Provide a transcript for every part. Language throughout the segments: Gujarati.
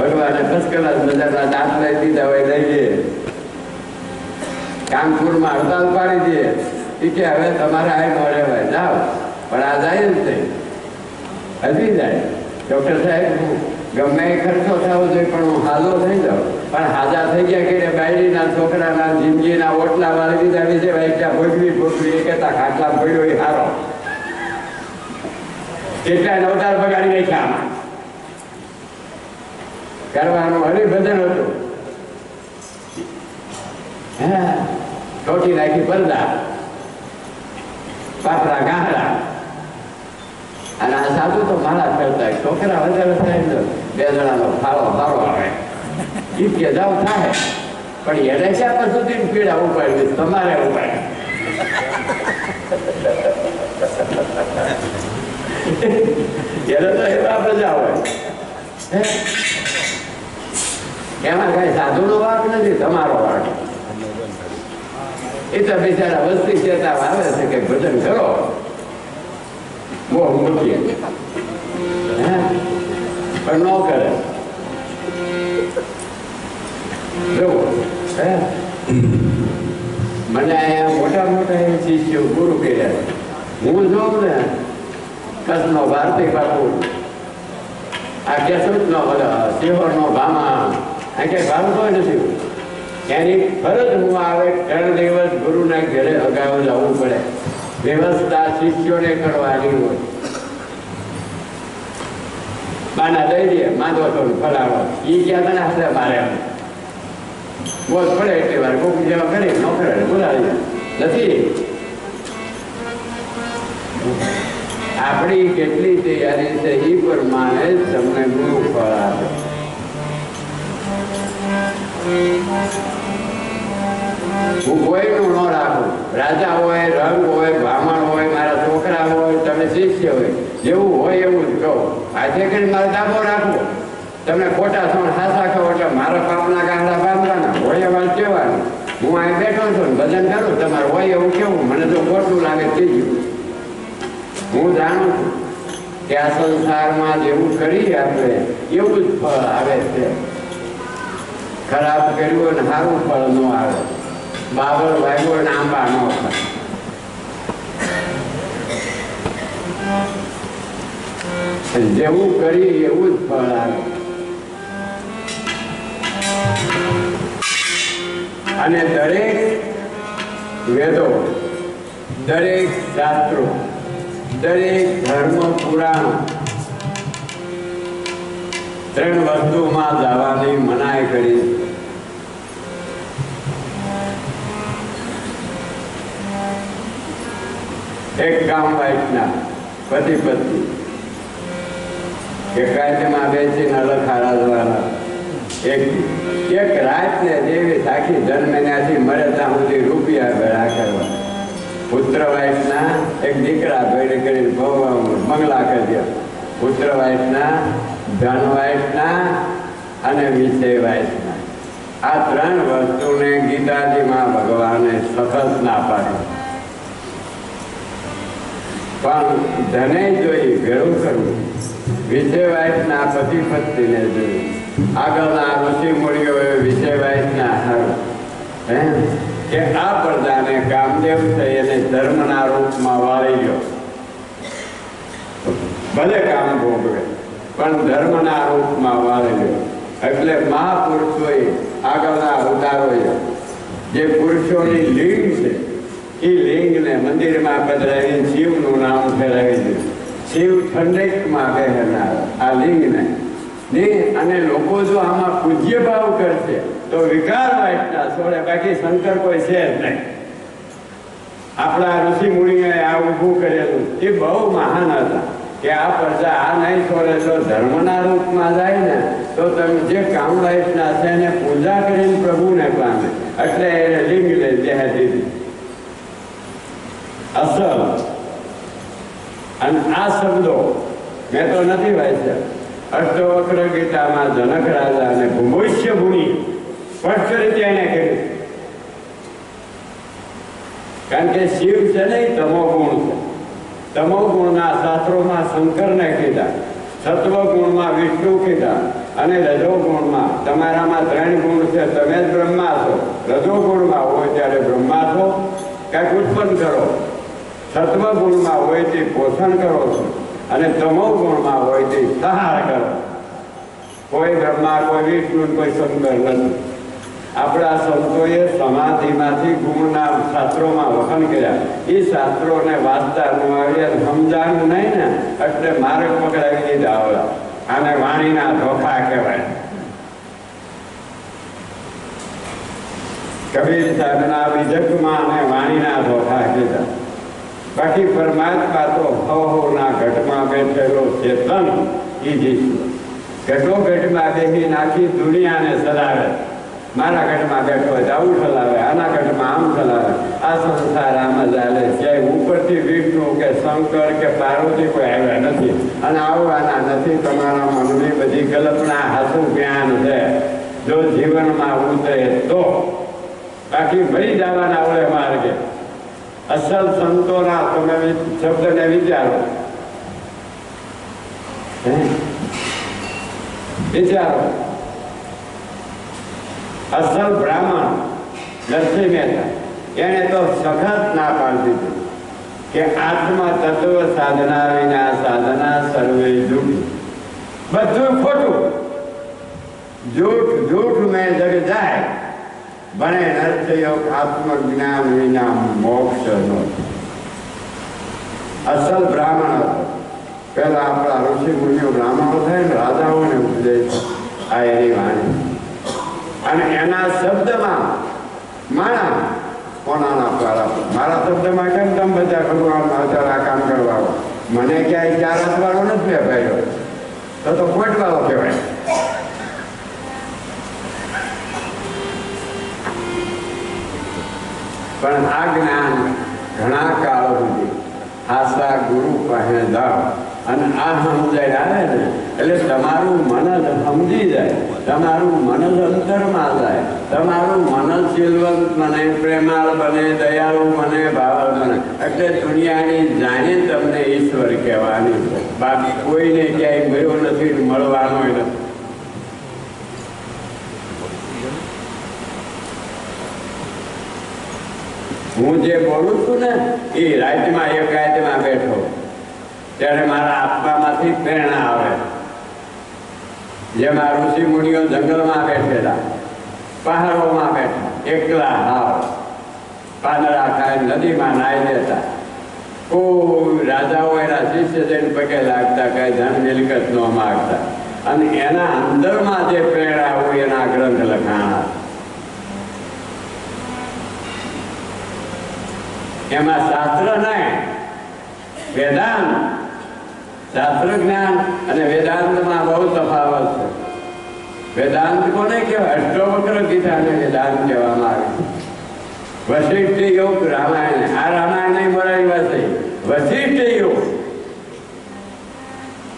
ભગવાને ફર્સ્ટ ક્લાસ મજાના દાંત લઈ દીધા હોય લઈ જઈએ કાનપુરમાં હડતાલ પાડી દઈએ એ કે હવે તમારે આ ન રહેવાય જાઓ. પણ આ જાય જ નહીં. હજી જાય. ડૉક્ટર સાહેબ ગમે ખર્ચો થવો જોઈએ, પણ હું હાલો થઈ જાઉં. પણ હાજા થઈ ગયા કે બાયડીના છોકરાના જિંદગીના ઓટલા વાળી દીધા વિશે ત્યાં ભોગવી ભોગવી. એ કહેતા ખાટલા પડ્યો એ હારો. કેટલા નવતાર બગાડી નાખ્યા કરવાનું હરિભજન હતું. હા ટોટી નાખી પડદા, પાપડા ગાંડા અને આ સાધુ તો મારા હોય. છોકરા વધારે થાય બે જણાનો ફાળો ફાળો આવે. કે જાવ થાય. પણ એને ક્યાં સુધી પીડા ઉપાડવી તમારે ઉપાડવી એને તો એવા પ્રજા હોય? એમાં કઈ સાધુનો વાક નથી, તમારો વાક. એ તો બિચારા વસ્તી ચેતા આવે છે કે ભજન કરો. બહુ મૂકીએ. પણ ન કરે? મને અહીંયા મોટા મોટા એ શિષ્યો ગુરુ કર્યા. હું જોઉં ને, કચ્છનો ભારતી બાપુ, આ કેસુજ નો સેવર નો ભામા આ કે ભાવતો નથી એની ફરજ હું આવે, ત્રણ દિવસ ગુરુના ઘરે અગાઉ જવું પડે. વ્યવસ્થા શિષ્યોને કરવાની હોય. બાના દઈ દે, માંદો તો ફલાવો એ ક્યાં તને હાથે મારે બોલ પડે એટલી વાર, કોક જેવા કરી નોકરે બોલાવી નથી. આપણી કેટલી તૈયારી છે એ પ્રમાણે તમને ગુરુ ફળ આપે. હું કોઈનું ન રાખું રાજા હોય, રંગ હોય, બ્રાહ્મણ હોય, મારા છોકરા હોય, તમે શિષ્ય હોય, જેવું હોય એવું જ કહો. આજે કરીને મારે દાબો રાખવો? તમે ખોટા સણ હાસા કહો એટલે મારા પાપના ગાંડા બાંધવાના હોય એવા કહેવાનું. હું અહીં બેઠો છું ભજન કરું, તમારે હોય એવું કેવું? મને તો ખોટું લાગે તે હું જાણું છું કે આ સંસારમાં જેવું કરીએ આપણે, એવું જ ફળ આવે છે. ખરાબ કર્યું અને સારું ફળ ન આવે. બાબર વાગ્યો અને આંબા ન થાય. જેવું કરી એવું જ ફળ આવે. અને દરેક વેદો, દરેક શાસ્ત્રો, દરેક ધર્મ પુરાણ ત્રણ વસ્તુમાં જવાની મનાઈ કરી. એક કામ વાઇફના, પતિ પત્ની. એક કાયદામાં બેસીને અલગ હારા જવાના. એક એક રાતને જેવી સાખી જન્મ્યાથી મળે ત્યાં સુધી રૂપિયા ભેળા કરવા. પુત્ર વાઇફના એક દીકરા ભેડે કરીને ભવ મંગલા કરી પુત્ર વાઇફના, ધન વાઇફના અને વિષય વાઇફના. આ ત્રણ વસ્તુને ગીતાજીમાં ભગવાને સખત ના પાડી. પણ ધને જોઈ ભેળું કરવું વિષય પતિ પત્નીને જોયું આગળના ઋષિ મુનિઓએ વિષય વાઇફના હારું હે કે આ પ્રજાને કામદેવ થઈ અને ધર્મના રૂપમાં વાળી ગયો. ભલે કામ ભોગવે, પણ ધર્મના રૂપમાં વાળી ગયો. એટલે મહાપુરુષોએ આગળના અવતારોએ જે પુરુષોની લિંગ છે એ લિંગને મંદિરમાં પધરાવી શિવનું નામ શિવ ઠંડકમાં કહેનાર આ લિંગને. ને અને લોકો જો આમાં પૂજ્ય ભાવ કરશે, તો વિકાર વાઇટના છોડે, બાકી શંકર કોઈ છે જ નહીં. આપણા ઋષિ મુનિએ આ ઊભું કરેલું. એ બહુ મહાન હતા કે આ પ્રજા આ નહીં છોડે તો ધર્મના રૂપમાં જાય ને, તો તમે જે કામ વાઇફના છે એને પૂજા કરીને પ્રભુને પામે એટલે એને લિંગ લઈ દેહ દીધી. અસલ અને આ શબ્દો મેં તો નથી વાંચ્યા. અષ્ટવક્ર ગીતામાં જનક રાજા અને ભૂમોષ્ય ભૂમિ સ્પષ્ટ રીતે એને કહ્યું. કારણ કે શિવ છે ને તમો ગુણ છે. તમો ગુણના શાસ્ત્રોમાં શંકરને કીધા સત્વ ગુણમાં વિષ્ણુ કીધા અને રજો ગુણમાં તમારામાં ત્રણ ગુણ છે. તમે જ બ્રહ્મા છો. રજો ગુણમાં હોય ત્યારે બ્રહ્મા છો. કંઈક ઉત્પન્ન કરો. સત્વ ગુણમાં હોય તે પોષણ કરો છો અને તમો ગુણમાં હોય તે સહાર કરો. કોઈ બ્રહ્મા કોઈ વિષ્ણુ કોઈ શંકર નથી. આપણા સંતોએ સમાધિમાંથી ગુણના શાસ્ત્રોમાં વખણ કર્યા. એ શાસ્ત્રોને વાંચતા ન આવે સમજાણું નહીં ને, એટલે મારે પકડાવી દીધા આવડા આને વાણીના ધોખા કહેવાય. કબીર સાહેબના વિજકમાં અને વાણીના ધોખા કીધા. બાકી પરમાત્મા તો હવના ઘટમાં બેઠેલો ચેતન એ જીશું ઘટો ઘટમાં બેસી નાખી દુનિયાને ચલાવે મારા ઘટમાં બેઠો હોય આવું ચલાવે આના ઘટમાં આમ ચલાવે આ સંસાર આમ જ ચાલે ક્યાંય ઉપરથી વિષ્ણુ કે શંકર કે પાર્વતી કોઈ આવ્યા નથી. અને આવવાના નથી. તમારા મનની બધી કલ્પના હાથું જ્ઞાન છે? જો જીવનમાં ઉતરે તો. બાકી ભરી જવાના ઓળે માર્ગે. અસલ સંતોના તમે શબ્દ શબ્દને વિચારો? વિચારો. અસલ બ્રાહ્મણ નરસિંહ મહેતા એને તો સખત ના પાડી દીધી કે આત્મા તત્વ સાધના વિના સાધના સર્વે જૂઠ બધું ખોટું. જૂઠ જૂઠ મેં જગ જાય. ભણે નરસયોગ આત્મજ્ઞાન વિના મોક્ષ નો અસલ બ્રાહ્મણ હતો. પેલા આપણા ઋષિ મુનિઓ બ્રાહ્મણો થાય ને રાજાઓને ઉપદેશ આ એની વાણી. અને એના શબ્દમાં માણા કોનાના પારા મારા શબ્દમાં કેમ તમે બધા ભગવાન અત્યારે આ કામ કરવા મને ક્યાંય ચાર હાથવાળો નથી વેપાયો તો તો ખોટવાળો કહેવાય. પણ આ જ્ઞાન ઘણા કાળ સુધી આશા ગુરુ પાસે અને આ સમજાય આવે ને, એટલે તમારું મન જ સમજી જાય, તમારું મન જ અંતરમાં જાય, તમારું મન જ શીલવંત બને, પ્રેમાળ બને, દયાળુ બને ભાવલ બને. એટલે દુનિયાની જાણે તમને ઈશ્વર કહેવાની બાકી કોઈને ક્યાંય મળ્યો નથી મળવાનો નથી. હું જે બોલું છું ને, એ રાજ્યમાં એક રાજ્યમાં બેઠો. ત્યારે મારા આત્મામાંથી પ્રેરણા આવે. જેમાં ઋષિ મુનિઓ જંગલમાં બેઠેલા, પહાડોમાં બેઠા, એકલા હાવ. પાંદડા ખાઈ નદીમાં નાઈ દેતા. કોઈ રાજાઓ એના શિષ્ય જઈને પગે લાગતા, કઈ ધન મિલકત ન માગતા. અને એના અંદરમાં જે પ્રેરણા હોય એના ગ્રંથ લખાણા. એમાં શાસ્ત્ર નહીં. વેદાંત, શાસ્ત્ર જ્ઞાન અને વેદાંતમાં બહુ તફાવત છે. વેદાંત કોને કહેવાય? અષ્ટોવક્ર ગીતાને વેદાંત કહેવામાં આવે વશિષ્ઠ યોગ રામાયણ. આ રામાયણ નહીં બોલાવી વાંચે વશિષ્ઠ યોગ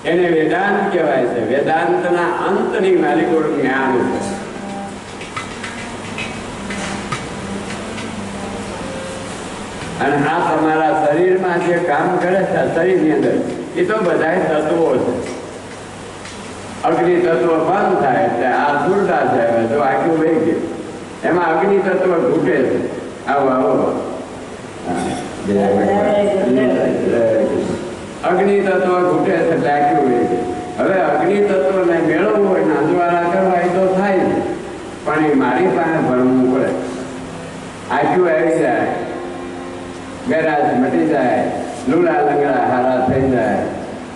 એને વેદાંત કહેવાય છે. વેદાંતના અંતની માલિકોનું જ્ઞાન છે. અને આ તમારા શરીરમાં જે કામ કરે છે શરીરની અંદર એ તો બધાય તત્વો છે. અગ્નિ તત્વ બંધ થાય એટલે આ સુરતા છે હવે જો આખું વહી ગયું. એમાં અગ્નિ તત્વ ઘૂટે છે. આવો આવો. અગ્નિ તત્વ ઘૂટે છે એટલે આખું વહી ગયું. હવે અગ્નિ તત્વને મેળવવું હોય નાંદવાળા કરવા એ તો થાય પણ એ મારી પાસે ભણવું પડે. આખું આવી જાય. ગેરાજ મટી જાય, લૂલા લંગડા હારા થઈ જાય,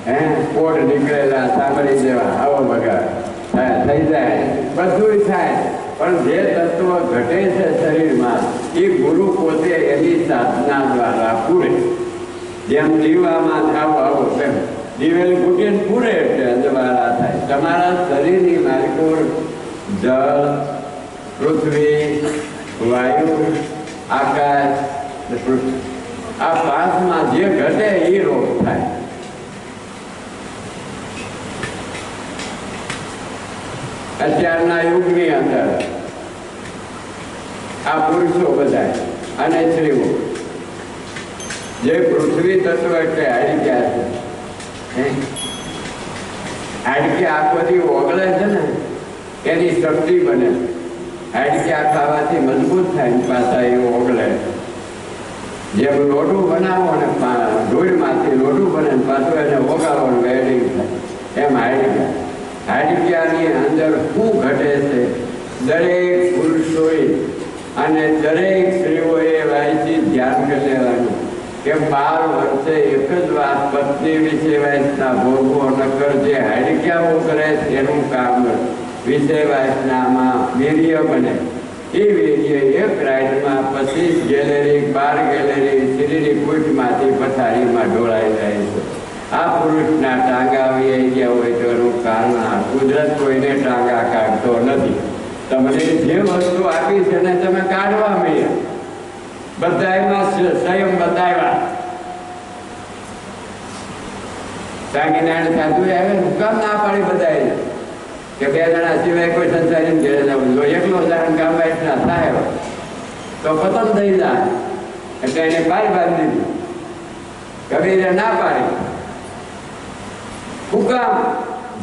હે? કોટ નીકળેલા સાંભળી જેવા આવો બગાડ થઈ જાય. બધું થાય, પણ જે તત્વ ઘટે છે શરીરમાં, એ ગુરુ પોતે એની સાધના દ્વારા પૂરે. જેમ દીવામાં થાવ આવો તેમ. દિવેલ ઘૂટીને પૂરે એટલે અંજવાળા થાય. તમારા શરીરની માલિકોર જળ, પૃથ્વી, વાયુ, આકાશ, પૃથ્વી. આ પાંચમાં જે ઘટે એ રોગ થાય. અત્યારના યુગની અંદર આ પુરુષો બધા અને સ્ત્રીઓ, જે પૃથ્વી તત્વ એટલે હાડક્યા છે. હે? આ બધી ઓગળે છે ને, એની શક્તિ બને. હાડકી આ ખાવાથી મજબૂત થાય પાછા એ ઓગળે. જેમ લોઢું બનાવો ને ધૂળમાંથી લોઢું બને પાછું એને ઓગાળો ને વેડિંગ થાય. એમ હાડક્યા હાડક્યાની અંદર શું ઘટે છે? દરેક પુરુષોએ અને દરેક સ્ત્રીઓએ વાંચી ધ્યાન લેવાનું. કે બાર વર્ષે એક જ વાત પત્ની વિશે વાંચના ભોગવો નકર જે હાડક્યાઓ કરે તેનું કામ વિષય વાંચનામાં વીર્ય બને. એ વીર્ય એક રાઈડમાં પચીસ ગેલેરી, બાર ગેલેરી શરીરની કૂટમાંથી પથારીમાં ઢોળાઈ જાય છે. આ પુરુષના ટાંગા વહી ગયા હોય તો એનું કારણ આ કુદરત કોઈને ટાંગા કાઢતો નથી. તમને જે વસ્તુ આપી છે ને તમે કાઢવા મળ્યા બધાયમાં સ- સંયમ બતાવ્યા. સ્વામિનારાયણ સાધુ આવે ને કામ ના પાડી બધાય કે બે જણા સિવાય કોઈ સંસારી ઘેરે જવું જો એકલો જાણ કામ ના થાય તો ખતમ થઈ જાય. એટલે એને પાર પાર દીધી. કબીરે ના પાડી. હુકામ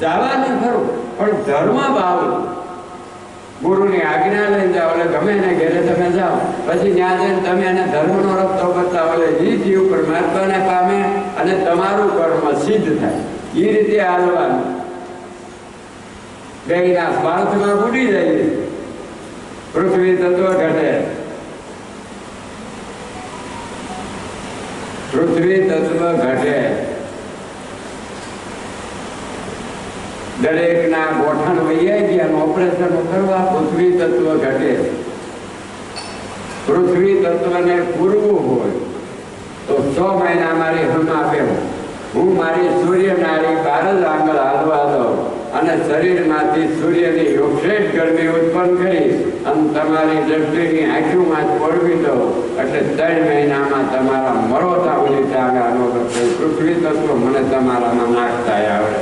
જવાનું ખરું, પણ ધર્મ ભાવ. ગુરુની આજ્ઞા લઈને જાઓ એટલે ગમે એને ઘેરે તમે જાઓ. પછી ત્યાં જઈને તમે એને ધર્મનો રસ્તો બતાવો એટલે એ જીવ પરમાત્માને પામે અને તમારું કર્મ સિદ્ધ થાય. એ રીતે હાલવાનું. બેના સ્વાર્થમાં ઉડી જાય પૃથ્વી તત્વ ઘટે. પૃથ્વી તત્વ ઘટે. દરેકના ગોઠણ વૈયા ગયા ઓપરેશન કરવા પૃથ્વી તત્વ ઘટે. પૃથ્વી તત્વને પૂરવું હોય તો છ મહિના મારી હમ આપે હું. મારી સૂર્ય નારી બાર જ આંગળ હાલવા દઉં. અને શરીરમાંથી સૂર્યની યોગશેષ ગરમી ઉત્પન્ન કરી અને તમારી દ્રષ્ટિની આંખોમાં પડવી દો. એટલે ત્રણ મહિનામાં તમારા મરોતા ઉલી ટાંગાનો પૃથ્વી તત્વ મને તમારામાં નાખતા આવડે.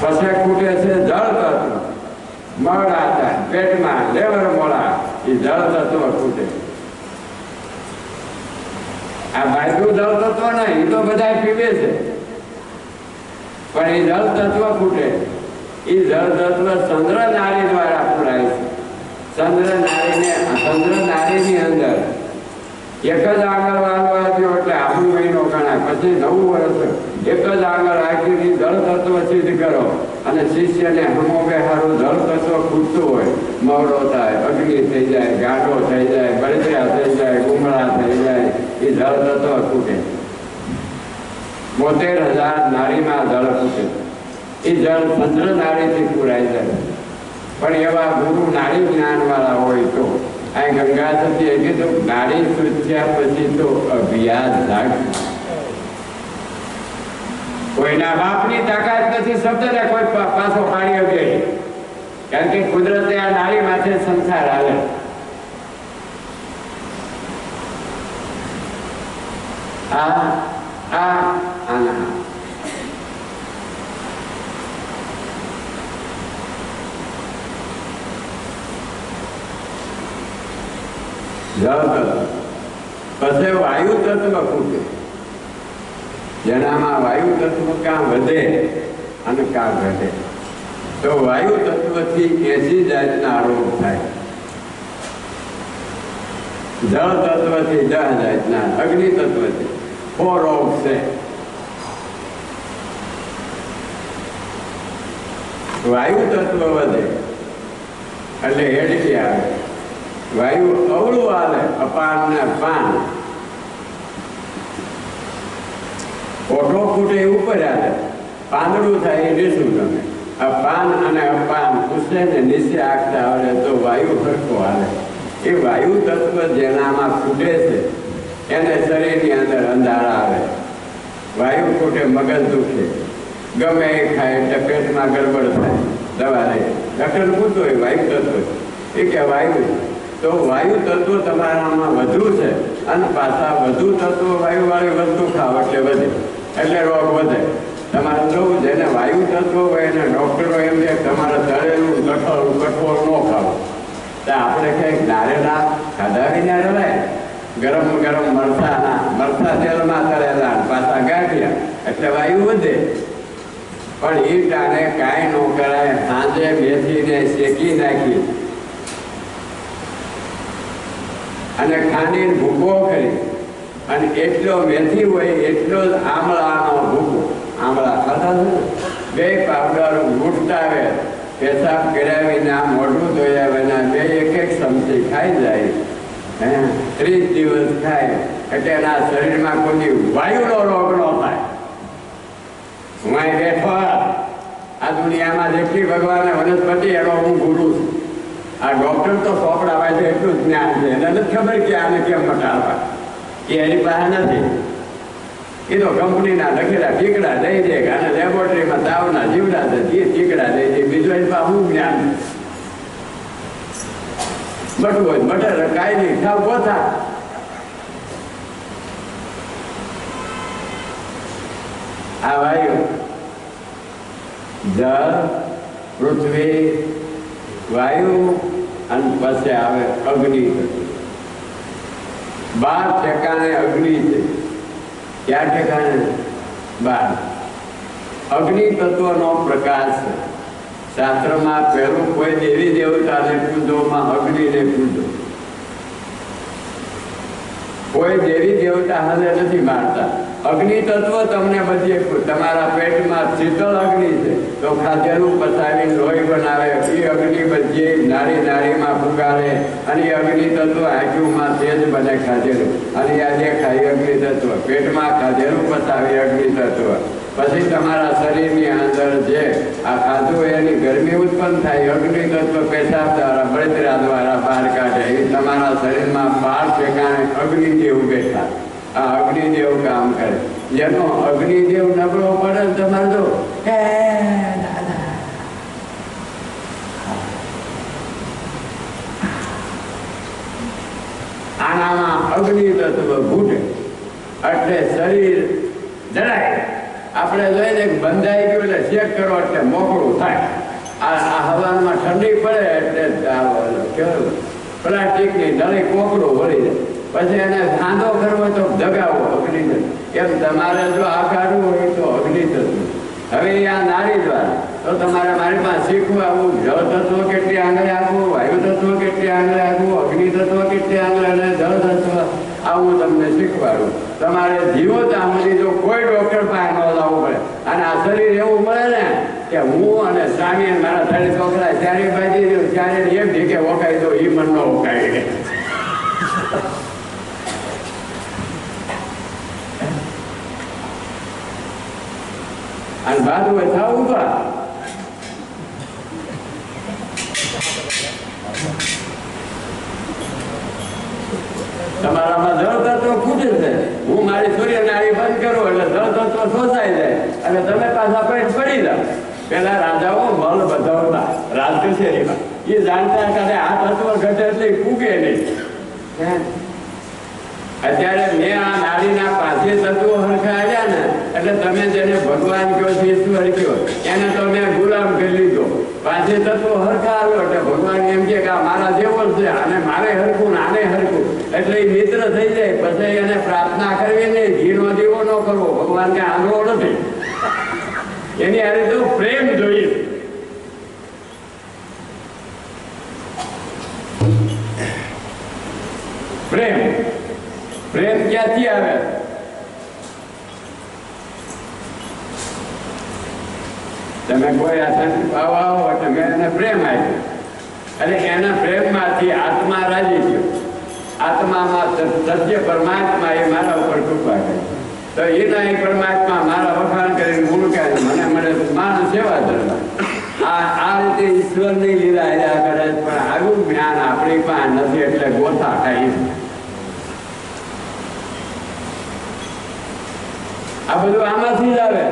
પછી ખૂટે છે જળ તત્વ. મળ પેટમાં લેવર મોળા, એ જળ તત્વ ખૂટે. આ બાજુ જળ તત્વ નહીં તો બધા પીવે છે. પણ એ જળ તત્વ ખૂટે. એ જળ તત્વ ચંદ્ર નારી દ્વારા પુરાય છે. ચંદ્ર અંદર એક જ આગળ વાળવાથી એટલે આપણું મહિનો ગણાય. પછી નવું વર્ષ એક જ આગળ રાખીને જળ તત્વ સિદ્ધ કરો. અને શિષ્યને હમો બેહારું સારું તત્વ ખૂટતું હોય. મવડો થાય, અગ્નિ થઈ જાય ગાંઠો થઈ જાય બળદિયા થઈ જાય ગુમડા થઈ જાય, એ જળ તત્વ ખૂટે. બોતેર હજાર નારીમાં જળ ખૂટે. એ જળ પંદર નારીથી પૂરાય જાય પણ એવા ગુરુ નારી જ્ઞાન વાળા હોય તો આ ગંગા થતી એ કીધું, નારી સૂચ્યા પછી તો અભ્યાસ જાગ કોઈના બાપની તાકાત નથી, શબ્દને કોઈ પાછો પાડી શકે કારણ કે કુદરતે આ નારી માથે સંસાર આવે આ આ, આના. પછી વાયુ તત્વ ખૂટે. જેનામાં વાયુ તત્વ કાં વધે અને કાં ઘટે. તો વાયુ તત્વથી એસી જાતના રોગ થાય. જળ તત્વથી દહ જાતના, અગ્નિ તત્વથી. ફો રોગ છે. વાયુ તત્વ વધે. એટલે હેડકી આવે. વાયુ અવળું હાલે અપાન ને પાન ઓઠો ફૂટે ઉપર હાલે પાંદડું થાય એ નીચું ગમે આ પાન અને અપાન પૂછે ને નીચે આગતા આવડે તો વાયુ ફરકો હાલે એ વાયુ તત્વ જેનામાં ફૂટે છે એને શરીરની અંદર અંધારા આવે વાયુ ફૂટે મગજ દુખે ગમે એ ખાય એટલે પેટમાં ગડબડ થાય દવા લે ડૉક્ટર પૂછતો હોય વાયુ તત્વ એ કે વાયુ તો વાયુ તત્વ તમારામાં વધુ છે અને પાછા વધુ તત્વ વાયુવાળી વસ્તુ ખાવ એટલે વધે એટલે રોગ વધે. તમારે જોવું જેને વાયુ તત્વ હોય એને ડૉક્ટરો એમ કે તમારે તળેલું કઠોળ કઠોળ ન ખાવું. તો આપણે કંઈક નારેલા ખાધા વિના રહેવાય ગરમ ગરમ મરસાના મરસા તેલમાં તળેલા પાછા ગાંઠ્યા, એટલે વાયુ વધે. પણ એ ટાણે કાંઈ ન કરાય, સાંજે બેસીને શેકી નાખી. અને ખાંડીને ભૂકો કરી. અને એટલો મેથી હોય, એટલો જ આમળાનો ભૂકો. આમળા ખાતા છે બે પાવડર લૂંટાવે પેશાબ કરાવીને આ મોઢું ધોયા વિના, બે એક એક ચમચી ખાઈ જાય. હે? ત્રીસ દિવસ ખાય એટલે એના શરીરમાં કોઈ વાયુનો રોગ ન થાય. હું અહીં બેઠો આ દુનિયામાં જેટલી ભગવાન વનસ્પતિ એનો હું ગુરુ છું. આ ડોક્ટર તો સોપડાવે છે, એટલું જ્ઞાન છે. એને નથી ખબર કે આને કેમ મટાડવા એ એની પાસે નથી. એ તો કંપનીના લખેલા ટીકડા દઈ દે અને લેબોરેટરીમાં તાવના જીવડા છે એ ટીકડા દઈ દે. બીજું એની પાસે શું જ્ઞાન બટવું હોય મટર કાંઈ નહીં ખાવ પોતા આ વાયુ જળ પૃથ્વી વાયુ અને પછી આવે અગ્નિ. બાર ઠેકાણે અગ્નિ છે. ક્યાં ઠેકાણે? બાર. અગ્નિ તત્વનો પ્રકાશ છે. શાસ્ત્રમાં પહેલું કોઈ દેવી દેવતાને પૂજોમાં અગ્નિને પૂજો. કોઈ દેવી દેવતા હાલે નથી મારતા. અગ્નિ તત્વ તમને બધી તમારા પેટમાં શીતળ અગ્નિ છે. તો ખાધેલું પચાવીને લોહી બનાવે, એ અગ્નિ બધી નારી નારીમાં ફુગાડે અને અગ્નિ તત્વ આંખુમાં તેજ બને ખાધેલું. અને આજે ખાઈ અગ્નિ તત્વ પેટમાં ખાધેલું પચાવી અગ્નિ તત્વ પછી તમારા શરીરની અંદર જે આ ખાધું એની ગરમી ઉત્પન્ન થાય અગ્નિ તત્વ પેશાબ દ્વારા બળતરા દ્વારા બહાર કાઢે. એ તમારા શરીરમાં બાર ઠેકાણે જેવું બેઠા આ અગ્નિદેવ કામ કરે જેનો અગ્નિદેવ નબળો પડે ને તમારે જો આનામાં અગ્નિ તત્વ ઘૂટે. એટલે શરીર જડાય. આપણે જોઈને બંધાઈ ગયું એટલે ચેક કરો એટલે મોકળું થાય. આ હવામાં ઠંડી પડે એટલે પ્લાસ્ટિકની નળી કોકડું વળી જાય. પછી એને સાંધો કરવો તો જગાવો અગ્નિ એમ તમારે જો આ કાઢવું હોય તો અગ્નિ તત્વ હવે આ નારી દ્વારા. તો તમારે મારી પાસે શીખવું આવું. જળ તત્વ કેટલી આંગળે આપવું, વાયુ તત્વ કેટલી આંગળે આપવું, અગ્નિ તત્વ કેટલી આંગળે અને જળ તત્વ આવું તમને શીખવાડું. તમારે જીવો ત્યાં જો કોઈ ડોક્ટર પાસે ન લાવવું પડે. અને આ શરીર એવું મળે ને કે હું અને સ્વામી મારા ત્રણ છોકરા ચારે બાજી ચારે એમ ઠીકે ઓકાઈ દો એ મન ન અને બાજુ હોય થાવ ઊભા તમારામાં જળ તત્વ ખૂટે છે. હું મારી સૂર્યને નાળી બંધ કરું એટલે જળ તત્વ શોષાઈ જાય. અને તમે પાછા પેટ પડી જાઓ. પેલા રાજાઓ મલ બધાવતા રાજ કચેરીમાં એ જાણતા કાલે આ તત્વ ઘટે એટલે ફૂગે નહીં? અત્યારે મેં આ નારીના પાસે તત્વો હરખા આવ્યા ને એટલે તમે જેને ભગવાન કયો છે, ઈશ્વર કયો એને તમે ગુલામ કરી લીધો. પાસે તત્વો હરખા આવ્યો એટલે ભગવાન એમ કે આ મારા જેવો છે અને મારે હરખું ને આને હરખું. એટલે એ મિત્ર થઈ જાય, પછી એને પ્રાર્થના કરવી નહીં ઘીનો દીવો ન કરવો. ભગવાન કે આંધળો નથી એની હારે તો પ્રેમ જોઈએ. પ્રેમ. પ્રેમ ક્યાંથી આવે? એને પ્રેમ આપ્યો. અને આત્મા રાજી થયો. મારા ઉપર એના મારા વખાણ કરીને ગુણ કહે મને મળે કરે પણ આવું જ્ઞાન આપણી પાસે નથી, એટલે ગોથા ખાઈ આ બધું આમાંથી જ આવે.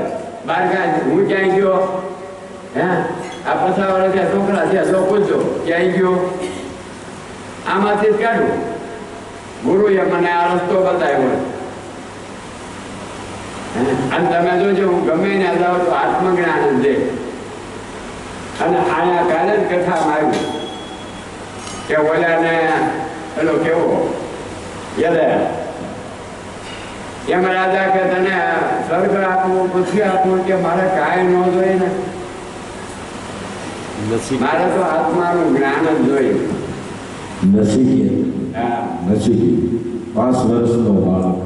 બાર કાંઈ, હું ક્યાંય ગયો? હે? આ પછા વાળા ત્યાં છોકરા છે તો પૂછજો. ક્યાંય ગયો. આમાંથી જ કાઢું ગુરુએ મને આ રસ્તો બતાવ્યો? અને તમે જોજો, હું ગમે ને જાઉં તો આત્મજ્ઞાન જ અને આયા કાલે જ કથામાં આવ્યું કે ઓલાને, પેલો કેવો? યદે એમ રાજા કે તને સ્વર્ગ આપવું, પૃથ્વી આપવું કે મારે કાંઈ ન જોઈએ ને? મારે તો આત્માનું જ્ઞાન જ જોઈએ. નસીકે નસીકે પાંચ વર્ષનો બાળક.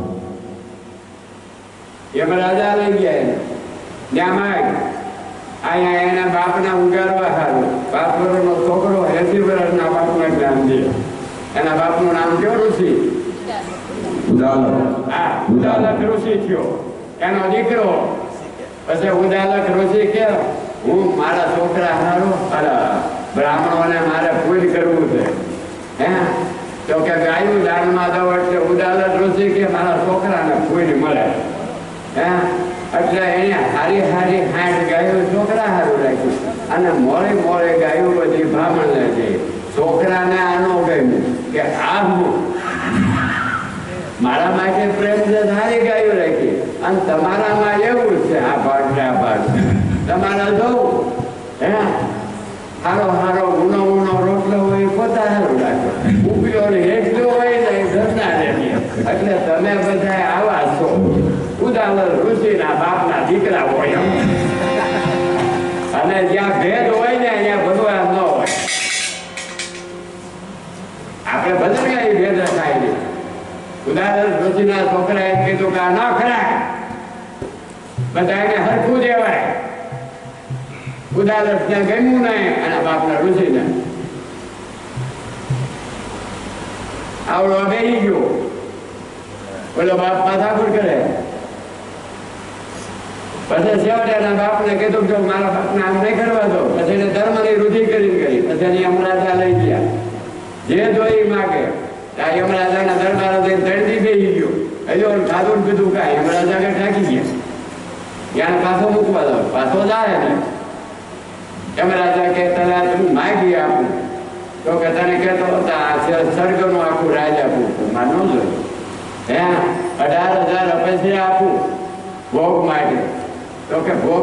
એમ રાજા લઈ ગયા ત્યાં માગ અહીંયા એના બાપના ઉગારવા સારું પાંચ વર્ષનો છોકરો એસી વર્ષના બાપને જ્ઞાન દે. એના બાપનું નામ કેવું ઋષિ? ઉદાલક. હા ઉદાલક. ઋષિ થયો. એનો દીકરો. પછી ઉદાલક ઋષિ કે હું મારા છોકરા હારો અરે બ્રાહ્મણોને મારે પૂજ કરવું છે. હે? તો કે ગાયું દાનમાં દઉં એટલે ઉદાલત ઋષિ કે મારા છોકરાને પૂજ મળે. હે? એટલે એને હારી હારી હાંડ ગાયું છોકરા હારું રાખ્યું. અને મોડે મોડે ગાયું બધી બ્રાહ્મણને છે છોકરાને આનો ગયું કે આ હું? મારા માટે પ્રેમ સારી ગાયું રાખી. અને તમારામાં એવું જ છે આ ભાગ ને આ ભાગ તમારા જોવું હે? હારો હારો ઉનો ઉનો રોટલો હોય પોતા હારું રાખો. ઉપયો ને હેઠલો હોય ને એ ઘરના રહેશે એટલે તમે બધા આવા છો. ઉદાહરણ ઋષિના બાપના દીકરા હોય. અને જ્યાં ભેદ હોય ને ત્યાં ભગવાન ન હોય. આપણે બધા એ ભેદ રખાય નહીં ઉદાહરણ ઋષિના છોકરાએ કીધું કે ન ખરાય. બધા એને હરખું દેવાય. ઉદાહરણ ત્યાં ગમ્યું નહીં એના રૂસી નહીં આવડો બેસી ગયો. પેલો બાપ માથાકૂટ કરે? પછી છેવટે એના બાપને કીધું કે મારા બાપને આમ નહીં કરવા દો, પછી એને ધર્મની રૂઢિ કરી કરી પછી એની યમરાજા લઈ ગયા. જે જોઈ માગે આ યમરાજાના દરબાર ધરતી બેસી ગયો. હજુ ખાધું કીધું કાંઈ યમરાજા કે ઠાકી ગયા. ત્યાં પાછો મૂકવા દો. પાછો જાય ને. યમરાજા કે તને તું માગી આપું. તો કે, તને કહેતો હતા સ્વર્ગનું આખું રાજ આપું. તો માર હે, અઢાર હજાર અપેક્ષા આપું ભોગ માટે. તો કે, ભોગ